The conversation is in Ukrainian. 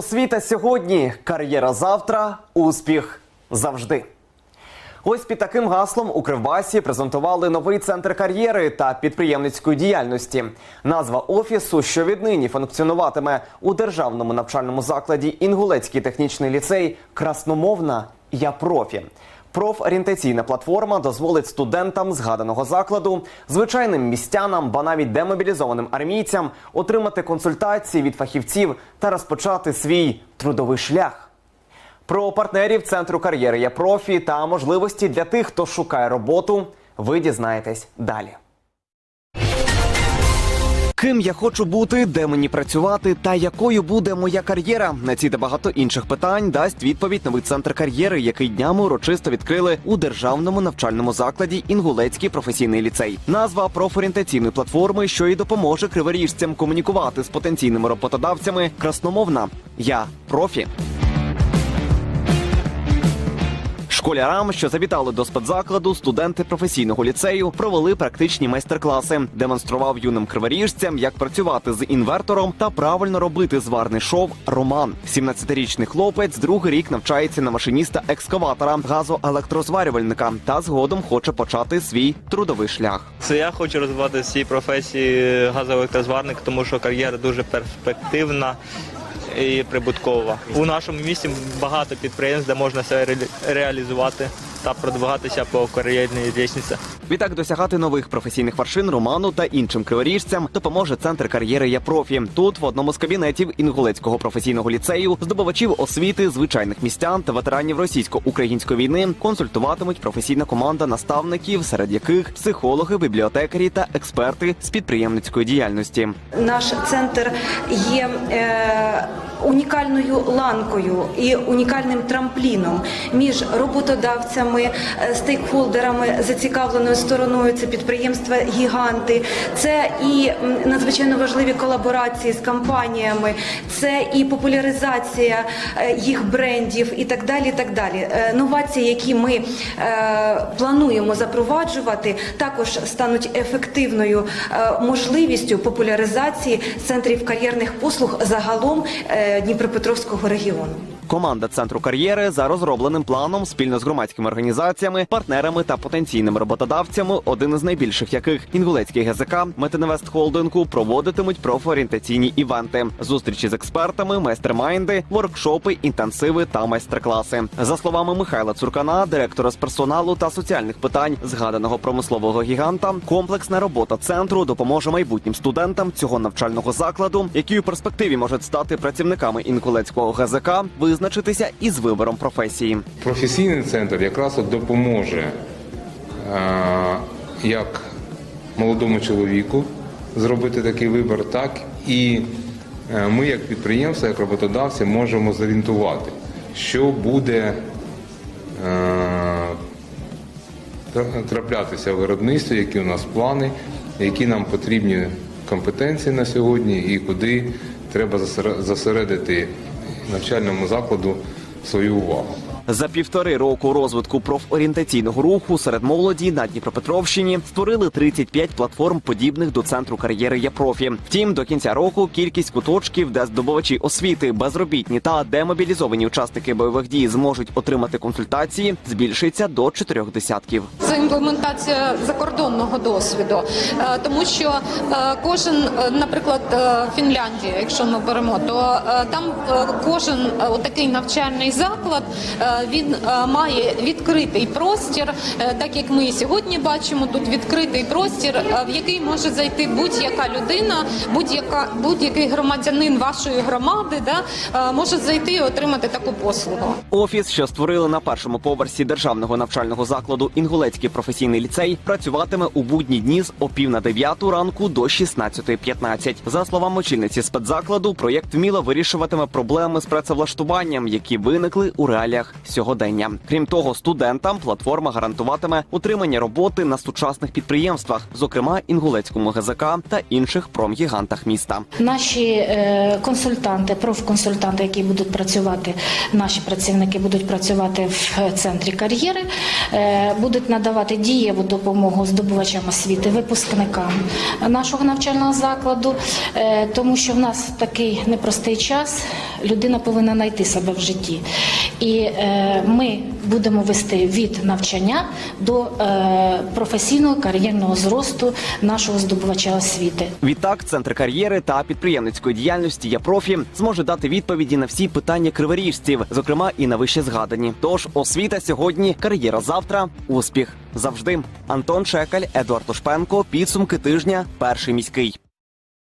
Освіта сьогодні, кар'єра завтра, успіх завжди. Ось під таким гаслом у Кривбасі презентували новий центр кар'єри та підприємницької діяльності. Назва офісу, що віднині функціонуватиме у державному навчальному закладі Інгулецький технічний ліцей, красномовна Я профі. Профорієнтаційна платформа дозволить студентам згаданого закладу, звичайним містянам, ба навіть демобілізованим армійцям отримати консультації від фахівців та розпочати свій трудовий шлях. Про партнерів центру кар'єри «Я профі та можливості для тих, хто шукає роботу. Ви дізнаєтесь далі. Ким я хочу бути, де мені працювати та якою буде моя кар'єра? На ці та багато інших питань дасть відповідь новий центр кар'єри, який днями урочисто відкрили у державному навчальному закладі Інгулецький професійний ліцей. Назва профорієнтаційної платформи, що й допоможе криворіжцям комунікувати з потенційними роботодавцями. Красномовна я профі. Школярам, що завітали до спецзакладу, студенти професійного ліцею провели практичні майстер-класи. Демонстрував юним криворіжцям, як працювати з інвертором та правильно робити зварний шов. Роман, 17-річний хлопець, другий рік навчається на машиніста екскаватора, газоелектрозварювальника та згодом хоче почати свій трудовий шлях. Це я хочу розвивати всі професії газоелектрозварник, тому що кар'єра дуже перспективна і прибуткова. У нашому місті багато підприємств, де можна себе реалізувати та продвигатися по кар'єрній лісниці. Відтак досягати нових професійних вершин Роману та іншим криворіжцям допоможе центр кар'єри «Я профі». Тут в одному з кабінетів Інгулецького професійного ліцею здобувачів освіти, звичайних містян та ветеранів російсько-української війни консультуватимуть професійна команда наставників, серед яких психологи, бібліотекарі та експерти з підприємницької діяльності. Наш центр є е, унікальною ланкою і унікальним трампліном між роботодавцями, е, стейкхолдерами, зацікавленою стороною. Це підприємства гіганти, це і надзвичайно важливі колаборації з компаніями, це і популяризація е, їх брендів і так далі. Так далі. Е, Новації, які ми плануємо запроваджувати, також стануть ефективною можливістю популяризації центрів кар'єрних послуг загалом Дніпропетровського регіону. Команда центру кар'єри за розробленим планом спільно з громадськими організаціями, партнерами та потенційними роботодавцями, один із найбільших яких Інгулецький ГЗК, Метинвест Холдингу проводитимуть профорієнтаційні івенти, зустрічі з експертами, майстер-майнди, воркшопи, інтенсиви та майстер-класи. За словами Михайла Цуркана, директора з персоналу та соціальних питань згаданого промислового гіганта, комплексна робота центру допоможе майбутнім студентам цього навчального закладу, які у перспективі можуть стати працівниками Інгулецького ГЗК, визначитися із вибором професії. Професійний центр якраз допоможе е, як молодому чоловіку зробити такий вибір, так і е, ми, як підприємство, як роботодавці, можемо зорієнтувати, що буде е, траплятися в виробництві, які у нас плани, які нам потрібні компетенції на сьогодні і куди треба засере- зосередити навчальному закладу свою увагу. За півтори року розвитку профорієнтаційного руху серед молоді на Дніпропетровщині створили 35 платформ, подібних до центру кар'єри «Япрофі». Втім, до кінця року кількість куточків, де здобувачі освіти, безробітні та демобілізовані учасники бойових дій зможуть отримати консультації, збільшиться до чотирьох десятків. Це імплементація закордонного досвіду, Е, тому що е, кожен, е, наприклад, Фінляндія, якщо ми беремо, то там кожен отакий навчальний заклад він е, має відкритий простір, е, так як ми сьогодні бачимо, тут відкритий простір, е, в який може зайти будь-яка людина, будь-яка будь-який громадянин вашої громади, да може зайти і отримати таку послугу. Офіс, що створили на першому поверсі державного навчального закладу Інгулецький професійний ліцей, працюватиме у будні дні з о пів на дев'яту ранку до 16.15. За словами очільниці спецзакладу, проєкт вміло вирішуватиме проблеми з працевлаштуванням, які виникли у реаліях сьогодення. Крім того, студентам платформа гарантуватиме утримання роботи на сучасних підприємствах, зокрема Інгулецькому ГЗК та інших промгігантах міста. Наші е, консультанти, профконсультанти, які будуть працювати, наші працівники будуть працювати в центрі кар'єри, е, будуть надавати дієву допомогу здобувачам освіти, випускникам нашого навчального закладу, е, тому що в нас такий непростий час. людина повинна знайти себе в житті. І е, ми будемо вести від навчання до е, професійного кар'єрного зросту нашого здобувача освіти. Відтак, центр кар'єри та підприємницької діяльності «Я профі» зможе дати відповіді на всі питання криворіжців, зокрема і на вище згадані. Тож освіта сьогодні, кар'єра завтра, успіх завжди. Антон Шекаль, Едуард Тошпенко. Підсумки тижня. Перший міський.